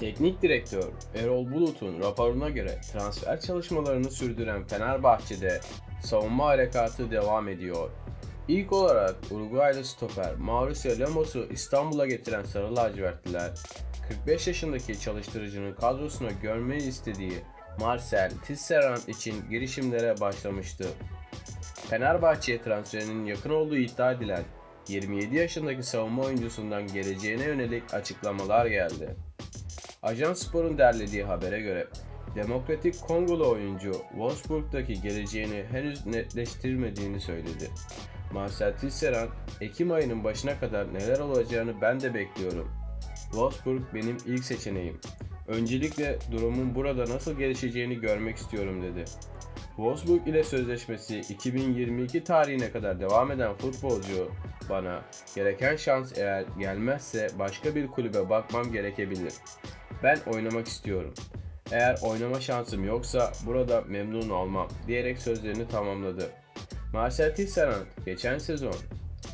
Teknik direktör Erol Bulut'un raporuna göre transfer çalışmalarını sürdüren Fenerbahçe'de savunma harekatı devam ediyor. İlk olarak Uruguaylı stoper Mauricio Lemos'u İstanbul'a getiren Sarı Lacivertliler, 45 yaşındaki çalıştırıcının kadrosuna görmeyi istediği Marcel Tisserand için girişimlere başlamıştı. Fenerbahçe'ye transferinin yakın olduğu iddia edilen 27 yaşındaki savunma oyuncusundan geleceğine yönelik açıklamalar geldi. Ajan Spor'un derlediği habere göre Demokratik Kongolu oyuncu Wolfsburg'daki geleceğini henüz netleştirmediğini söyledi. Marcel Tisserand, Ekim ayının başına kadar neler olacağını ben de bekliyorum. Wolfsburg benim ilk seçeneğim. Öncelikle durumun burada nasıl gelişeceğini görmek istiyorum dedi. Wolfsburg ile sözleşmesi 2022 tarihine kadar devam eden futbolcu bana gereken şans eğer gelmezse başka bir kulübe bakmam gerekebilir. Ben oynamak istiyorum. Eğer oynama şansım yoksa burada memnun olmam diyerek sözlerini tamamladı. Marcel Tisserand geçen sezon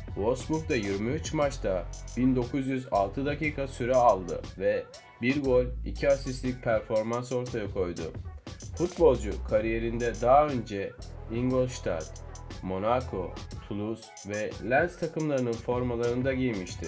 Wolfsburg'da 23 maçta 1906 dakika süre aldı ve 1 gol 2 asistlik performans ortaya koydu. Futbolcu kariyerinde daha önce Ingolstadt, Monaco, Toulouse ve Lens takımlarının formalarını da giymişti.